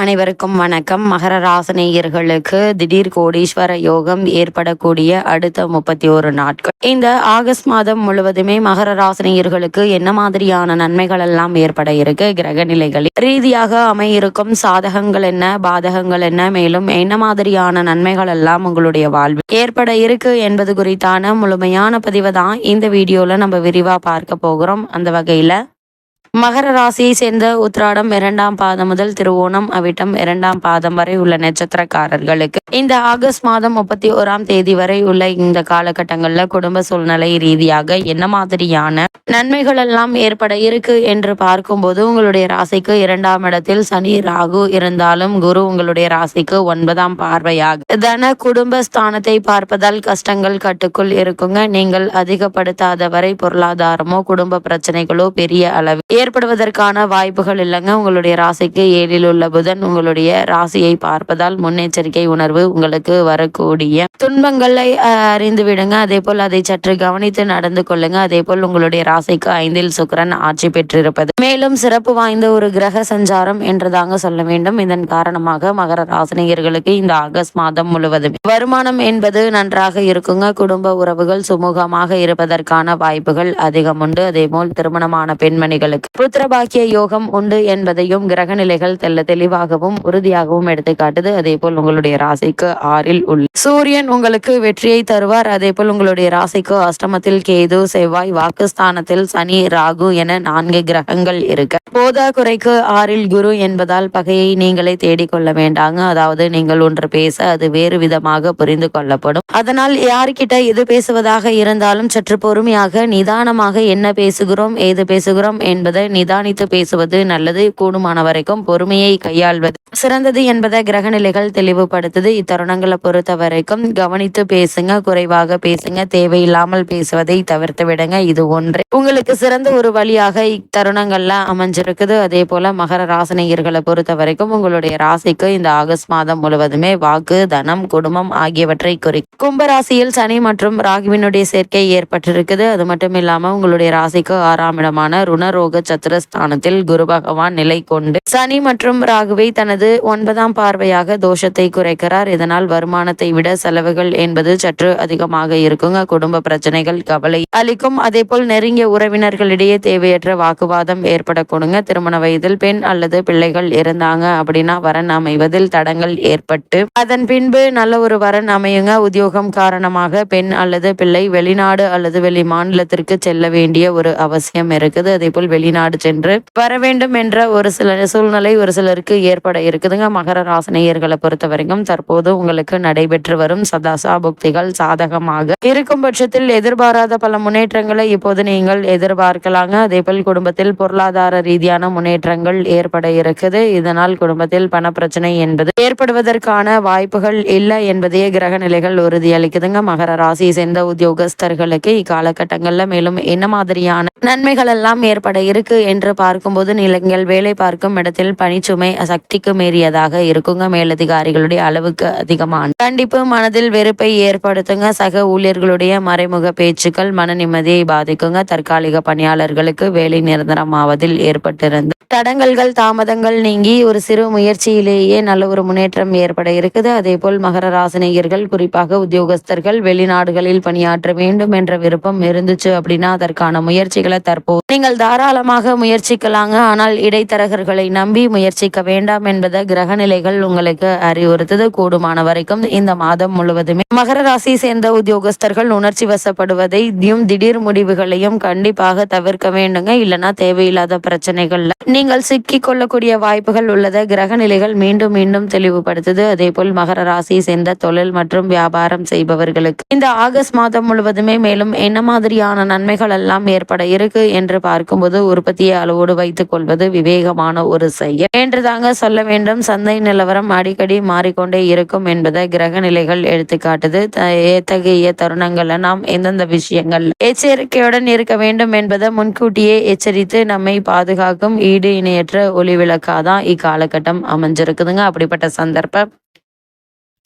அனைவருக்கும் வணக்கம். மகர ராசனேயர்களுக்கு திடீர் கோடீஸ்வர யோகம் ஏற்படக்கூடிய அடுத்த முப்பத்தி ஒரு நாட்கள். இந்த ஆகஸ்ட் மாதம் முழுவதுமே மகர ராசனேயர்களுக்கு என்ன மாதிரியான நன்மைகள் எல்லாம் ஏற்பட இருக்கு? கிரக நிலைகளில் ரீதியாக அமையிருக்கும் சாதகங்கள் என்ன? பாதகங்கள் என்ன? மேலும் என்ன மாதிரியான நன்மைகள் எல்லாம் உங்களுடைய வாழ்வில் ஏற்பட இருக்கு என்பது குறித்தான முழுமையான பதிவு தான் இந்த வீடியோல நம்ம விரிவா பார்க்க போகிறோம். அந்த வகையில மகர ராசியை சேர்ந்த உத்ராடம் இரண்டாம் பாதம் முதல் திருவோணம் அவிட்டம் இரண்டாம் பாதம் வரை உள்ள நட்சத்திரக்காரர்களுக்கு இந்த ஆகஸ்ட் மாதம் முப்பத்தி ஓராம் தேதி வரை உள்ள இந்த காலகட்டங்கள்ல குடும்ப சூழ்நிலை ரீதியாக என்ன மாதிரியான நன்மைகள் எல்லாம் ஏற்பட இருக்கு என்று பார்க்கும்போது உங்களுடைய ராசிக்கு இரண்டாம் இடத்தில் சனி ராகு இருந்தாலும் குரு உங்களுடைய ராசிக்கு ஒன்பதாம் பார்வையாக தன குடும்ப ஸ்தானத்தை பார்ப்பதால் கஷ்டங்கள் கட்டுக்குள் இருக்குங்க. நீங்கள் அதிகப்படுத்தாத வரை பொருளாதாரமோ குடும்ப பிரச்சனைகளோ பெரிய அளவு ஏற்படுவதற்கான வாய்ப்புகள் இல்லைங்க. உங்களுடைய ராசிக்கு ஏழில் உள்ள புதன் உங்களுடைய ராசியை பார்ப்பதால் முன்னெச்சரிக்கை உணர்வு உங்களுக்கு வரக்கூடிய துன்பங்களை அறிந்து விடுங்க. அதே போல் அதை சற்று கவனித்து நடந்து கொள்ளுங்க. அதே போல் உங்களுடைய ராசிக்கு ஐந்தில் சுக்கரன் ஆட்சி பெற்றிருப்பது. மேலும் சிறப்பு வாய்ந்த ஒரு கிரக சஞ்சாரம் என்றுதாங்க சொல்ல வேண்டும். இதன் காரணமாக மகர ராசினியர்களுக்கு இந்த ஆகஸ்ட் மாதம் முழுவதும் வருமானம் என்பது நன்றாக இருக்குங்க. குடும்ப உறவுகள் சுமூகமாக இருப்பதற்கான வாய்ப்புகள் அதிகம் உண்டு. அதே போல் திருமணமான பெண்மணிகளுக்கு புத்திரபாக்கிய யோகம் உண்டு என்பதையும் கிரக நிலைகள் தெல்ல தெளிவாகவும் உறுதியாகவும் எடுத்து காட்டுது. அதே போல் உங்களுடைய ராசிக்கு ஆறில் உள்ள சூரியன் உங்களுக்கு வெற்றியை தருவார். அதே போல் உங்களுடைய ராசிக்கு அஷ்டமத்தில் கேது செவ்வாய் வாக்குஸ்தானத்தில் சனி ராகு என நான்கு கிரகங்கள் இருக்க. போதா குறைக்கு ஆறில் குரு என்பதால் பகையை நீங்களே தேடிக்கொள்ள வேண்டாங்க. அதாவது நீங்கள் ஒன்று பேச அது வேறு விதமாக புரிந்து கொள்ளப்படும். அதனால் யார்கிட்ட எது பேசுவதாக இருந்தாலும் சற்று பொறுமையாக நிதானமாக என்ன பேசுகிறோம் ஏது பேசுகிறோம் என்பதை நிதானித்து பேசுவது நல்லது. கூடுமான வரைக்கும் பொறுமையை கையாள்வது சிறந்தது என்பதை கிரகநிலைகள் தெளிவுபடுத்துது. இத்தருணங்களை பொறுத்த வரைக்கும் கவனித்து பேசுங்க குறைவாக பேசுங்க தேவையில்லாமல் பேசுவதை தவிர்த்து விடுங்க. இது ஒன்று. உங்களுக்கு சிறந்த ஒரு வழியாக இத்தருணங்கள்ல அமைஞ்சிருக்குது. அதே போல மகர ராசினியர்களை பொறுத்த வரைக்கும் உங்களுடைய ராசிக்கு இந்த ஆகஸ்ட் மாதம் முழுவதுமே வாக்கு தனம் குடும்பம் ஆகியவற்றை குறிக்கும். கும்பராசியில் சனி மற்றும் ராகுவினுடைய சேர்க்கை ஏற்பட்டிருக்குது. அது மட்டும் இல்லாம உங்களுடைய ராசிக்கு ஆறாம் இடமான ருணரோக சத்துரஸ்தானத்தில் குரு பகவான் நிலை கொண்டு சனி மற்றும் ராகுவை தனது ஒன்பதாம் பார்வையாக தோஷத்தை குறைக்கிறார். இதனால் வருமானத்தை விட செலவுகள் என்பது சற்று அதிகமாக இருக்குங்க. குடும்ப பிரச்சனைகள் கவலை அளிக்கும். அதே போல் நெருங்கிய உறவினர்களிடையே தேவையற்ற வாக்குவாதம் ஏற்படக்கூடுங்க. திருமண வயதில் பெண் அல்லது பிள்ளைகள் இருந்தாங்க அப்படின்னா வரன் அமைவதில் தடங்கள் ஏற்பட்டு அதன் பின்பு நல்ல ஒரு வரன் அமையுங்க. உத்தியோகம் காரணமாக பெண் அல்லது பிள்ளை வெளிநாடு அல்லது வெளி மாநிலத்திற்கு செல்ல வேண்டிய ஒரு அவசியம் இருக்குது. அதே போல் வெளிநாடு சென்று வர வேண்டும் என்ற ஒரு சில சூழ்நிலை ஒரு சிலருக்கு ஏற்பட இருக்குதுங்க. மகர ராசனையர்களை பொறுத்த வரைக்கும் தற்போது உங்களுக்கு நடைபெற்று வரும் சதாசா புக்திகள் சாதகமாக இருக்கும் பட்சத்தில் எதிர்பாராத பல முன்னேற்றங்களை இப்போது நீங்கள் எதிர்பார்க்கலாங்க. அதே போல் குடும்பத்தில் பொருளாதார ரீதியான முன்னேற்றங்கள் ஏற்பட இருக்குது. இதனால் குடும்பத்தில் பண பிரச்சனை என்பது ஏற்படுவதற்கான வாய்ப்புகள் இல்லை என்பதையே கிரக நிலைகள் உறுதியளிக்குதுங்க. மகர ராசியை சேர்ந்த உத்தியோகஸ்தர்களுக்கு இக்காலகட்டங்களில் மேலும் என்ன மாதிரியான நன்மைகள் எல்லாம் ஏற்பட இருக்கு? என்று பார்க்கும்போது நீங்கள் வேலை பார்க்கும் இடத்தில் பணிச்சுமை சக்திக்கு மீறியதாக இருக்குங்க. மேலதிகாரிகளுடைய அளவுக்கு அதிகமான கண்டிப்பு மனதில் வெறுப்பை ஏற்படுத்துங்க. சக ஊழியர்களுடைய மறைமுக பேச்சுக்கள் மன நிம்மதியை பாதிக்குங்க. தற்காலிக பணியாளர்களுக்கு வேலை நிரந்தரமாவதில் ஏற்பட்டிருந்த தடங்கல்கள் தாமதங்கள் நீங்கி ஒரு சிறு முயற்சியிலேயே நல்ல ஒரு முன்னேற்றம் ஏற்பட இருக்குது. அதே போல் மகர ராசினியர்கள் குறிப்பாக உத்தியோகஸ்தர்கள் வெளிநாடுகளில் பணியாற்ற வேண்டும் என்ற விருப்பம் இருந்துச்சு அப்படின்னா அதற்கான முயற்சிகளை தற்போது நீங்கள் தாராளமாக முயற்சிக்கலாங்க. ஆனால் இடைத்தரகர்களை நம்பி முயற்சிக்க வேண்டாம் என்பதை கிரகநிலைகள் உங்களுக்கு அறிவுறுத்தது. கூடுமான வரைக்கும் இந்த மாதம் முழுவதுமே மகர ராசி சேர்ந்த உத்தியோகஸ்தர்கள் உணர்ச்சி வசப்படுவதையும் திடீர் முடிவுகளையும் கண்டிப்பாக தவிர்க்க வேண்டுங்க. இல்லைன்னா தேவையில்லாத பிரச்சனைகள்ல நீங்கள் சிக்கி கொள்ளக்கூடிய வாய்ப்புகள் உள்ளதை கிரகநிலைகள் மீண்டும் மீண்டும் தெளிவுபடுத்துது. அதே போல் மகர ராசியை சேர்ந்த தொழில் மற்றும் வியாபாரம் செய்பவர்களுக்கு இந்த ஆகஸ்ட் மாதம் முழுவதுமே மேலும் என்ன மாதிரியான நன்மைகள் எல்லாம் ஏற்பட இருக்கு என்று பார்க்கும்போது உற்பத்தியை அளவோடு வைத்துக் கொள்வது விவேகமான ஒரு செயல். என்று தாங்க சொல்ல வேண்டும். சந்தை நிலவரம் அடிக்கடி மாறிக்கொண்டே இருக்கும் என்பதை கிரக நிலைகள் எடுத்துக்காட்டுது எத்தகைய தருணங்கள்ல நாம் எந்தெந்த விஷயங்கள் எச்சரிக்கையுடன் இருக்க வேண்டும் என்பதை முன்கூட்டியே எச்சரித்து நம்மை பாதுகாக்கும் ஈடு இணையற்ற ஒளி விளக்காதான் இக்காலகட்டம் அமைஞ்சிருக்குதுங்க. அப்படிப்பட்ட சந்தர்ப்பம்.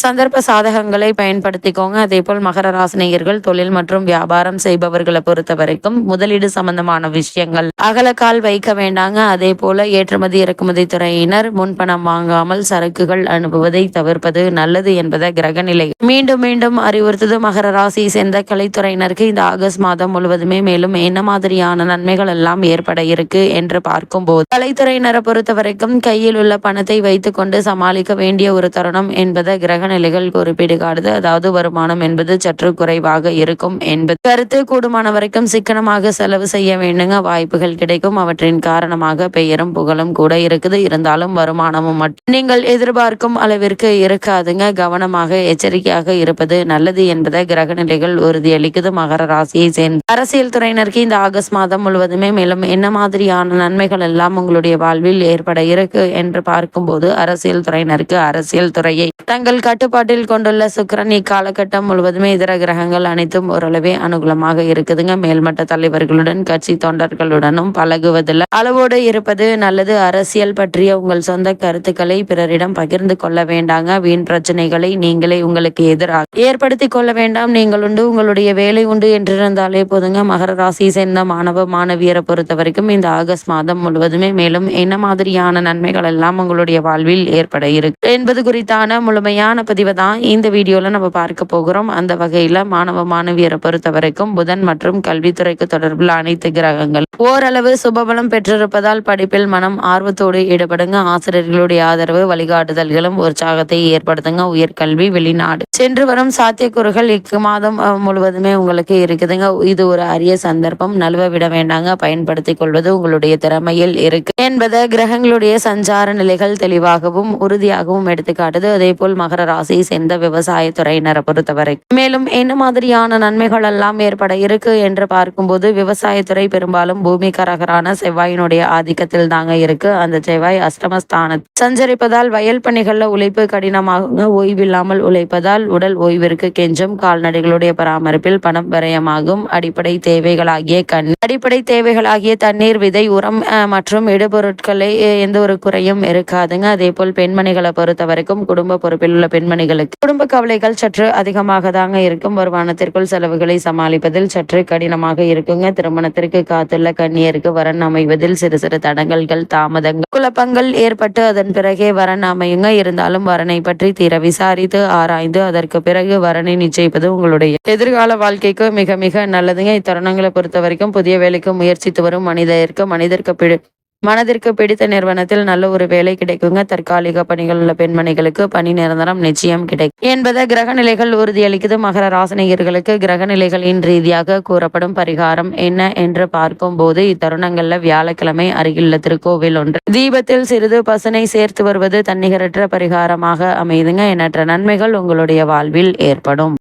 சந்தர்ப்ப சாதகங்களை பயன்படுத்திக்கோங்க. அதே போல் மகர ராசினியர்கள் தொழில் மற்றும் வியாபாரம் செய்பவர்களை பொறுத்த வரைக்கும் முதலீடு சம்பந்தமான விஷயங்கள். அகலக்கால் வைக்க வேண்டாங்க. அதே போல ஏற்றுமதி இறக்குமதி துறையினர் முன்பணம் வாங்காமல் சரக்குகள் அனுப்புவதை தவிர்ப்பது நல்லது என்பதை கிரகநிலை மீண்டும் மீண்டும் அறிவுறுத்தது மகர ராசியை சேர்ந்த கலைத்துறையினருக்கு இந்த ஆகஸ்ட் மாதம் முழுவதுமே மேலும் என்ன மாதிரியான நன்மைகள் எல்லாம் ஏற்பட இருக்கு என்று பார்க்கும்போது கலைத்துறையினரை பொறுத்த வரைக்கும் கையில் உள்ள பணத்தை வைத்துக்கொண்டு சமாளிக்க வேண்டிய ஒரு தருணம் என்பதை கிரகண கிரகநிலைகள் குறிப்பீடு காடுது அதாவது வருமானம் என்பது சற்று குறைவாக இருக்கும் என்பது. கருத்து கூடுமான வரைக்கும் சிக்கனமாக செலவு செய்ய வேண்டுங்க. வாய்ப்புகள் கிடைக்கும். அவற்றின் காரணமாக பெயரும் புகழும் கூட இருக்குது. இருந்தாலும் வருமானமும் மட்டும் நீங்கள் எதிர்பார்க்கும் அளவிற்கு இருக்காதுங்க. கவனமாக எச்சரிக்கையாக இருப்பது நல்லது என்பதை கிரக நிலைகள் உறுதியளிக்குது. மகர ராசியை சேர்ந்த அரசியல் துறையினருக்கு இந்த ஆகஸ்ட் மாதம் முழுவதுமே மேலும் என்ன மாதிரியான நன்மைகள் எல்லாம் உங்களுடைய வாழ்வில் ஏற்பட இருக்கு என்று பார்க்கும்போது அரசியல் துறையினருக்கு அரசியல் துறையை தங்கள் கட்டுப்பாட்டில் கொண்டுள்ள சுக்கிரன் இக்காலகட்டம் முழுவதுமே இதர கிரகங்கள் அனைத்தும் ஓரளவே அனுகூலமாக இருக்குதுங்க. மேல்மட்ட தலைவர்களுடன் கட்சி தொண்டர்களுடனும் பழகுவதில் அளவோடு இருப்பது நல்லது. அரசியல் பற்றிய உங்கள் சொந்த கருத்துக்களை பிறரிடம் பகிர்ந்து கொள்ள வேண்டாங்க. வீண் பிரச்சனைகளை நீங்களே உங்களுக்கு எதிராக ஏற்படுத்தி கொள்ள வேண்டாம். நீங்கள் உண்டு உங்களுடைய வேலை உண்டு என்றிருந்தாலே போதுங்க. மகர ராசி சேர்ந்த மாணவ மாணவியரை பொறுத்த வரைக்கும் இந்த ஆகஸ்ட் மாதம் முழுவதுமே மேலும் என்ன மாதிரியான நன்மைகள் எல்லாம் உங்களுடைய வாழ்வில் ஏற்பட இருக்கு என்பது குறித்தான முழுமையான பதிவை தான் இந்த வீடியோவில் நம்ம பார்க்க போகிறோம். அந்த வகையில் மாணவ மாணவியரை பொறுத்த வரைக்கும் புதன் மற்றும் கல்வித்துறைக்கு தொடர்பில் அனைத்து கிரகங்கள். ஓரளவு சுபபலம் பெற்றிருப்பதால் படிப்பில் மனம் ஆர்வத்தோடு ஈடுபடுங்க. ஆசிரியர்களுடைய ஆதரவு வழிகாட்டுதல்களும் உற்சாகத்தை ஏற்படுத்துங்க. உயர்கல்வி வெளிநாடு. சென்று வரும் சாத்தியக்கூறுகள் இக்கு மாதம் முழுவதுமே உங்களுக்கு இருக்குதுங்க. இது ஒரு அரிய சந்தர்ப்பம். நழுவ விட வேண்டாங்க. பயன்படுத்திக் கொள்வது உங்களுடைய திறமையில் இருக்கு. என்பதை கிரகங்களுடைய சஞ்சார நிலைகள் தெளிவாகவும் உறுதியாகவும் எடுத்துக்காட்டுது. அதே போல் மகர ராசியை சேர்ந்த விவசாய துறையினரை பொறுத்தவரை மேலும் என்ன மாதிரியான நன்மைகள் எல்லாம் ஏற்பட இருக்கு என்று பார்க்கும்போது விவசாயத்துறை பெரும்பாலும் பூமிகரகரான செவ்வாயினுடைய ஆதிக்கத்தில் தாங்க இருக்கு. அந்த செவ்வாய் அஷ்டமஸ்தான சஞ்சரிப்பதால் வயல் பணிகள்ல உழைப்பு கடினமாக ஓய்வில்லாமல் உழைப்பதால் உடல் ஓய்விற்கு கெஞ்சும் கால்நடைகளுடைய பராமரிப்பில் பணம் விரயமாகும் அடிப்படை தேவைகளாகிய கண் அடிப்படை தேவைகளாகிய தண்ணீர் விதை உரம் மற்றும் இடுபொருட்களை பொருட்களை எந்த ஒரு குறையும் இருக்காதுங்க. அதே போல் பெண்மணிகளை பொறுத்த வரைக்கும் குடும்ப பொறுப்பில் உள்ள பெண்மணிகளுக்கு குடும்ப கவலைகள் சற்று அதிகமாக தாங்க இருக்கும். வருமானத்திற்குள் செலவுகளை சமாளிப்பதில் சற்று கடினமாக இருக்குங்க. திருமணத்திற்கு காத்துள்ள கண்ணியருக்கு வரன் அமைவதில் சிறு சிறு தடங்கல்கள் தாமதங்கள் குழப்பங்கள் ஏற்பட்டு அதன் பிறகே வரன் அமையுங்க. இருந்தாலும் வரனை பற்றி தீர விசாரித்து ஆராய்ந்து அதற்கு பிறகு வரனை நிச்சயிப்பது உங்களுடைய எதிர்கால வாழ்க்கைக்கு மிக மிக நல்லதுங்க. இத்தருணங்களை பொறுத்த வரைக்கும் புதிய வேலைக்கு முயற்சித்து வரும் மனிதருக்கு மனிதருக்கு பிழை மனதிற்கு பிடித்த நிறுவனத்தில் நல்ல ஒரு வேலை கிடைக்குங்க. தற்காலிக பணிகள் உள்ள பெண்மணிகளுக்கு பணி நிரந்தரம் நிச்சயம் கிடைக்கும் என்பதை கிரக நிலைகள் உறுதியளிக்குது. மகர ராசினியர்களுக்கு கிரக நிலைகளின் ரீதியாக கூறப்படும் பரிகாரம் என்ன என்று பார்க்கும் போது இத்தருணங்கள்ல வியாழக்கிழமை அருகிலுள்ள திருக்கோவில் ஒன்று. தீபத்தில் சிறிது பசுனை சேர்த்து வருவது தன்னிகரற்ற பரிகாரமாக அமைதுங்க. எண்ணற்ற நன்மைகள் உங்களுடைய வாழ்வில் ஏற்படும்.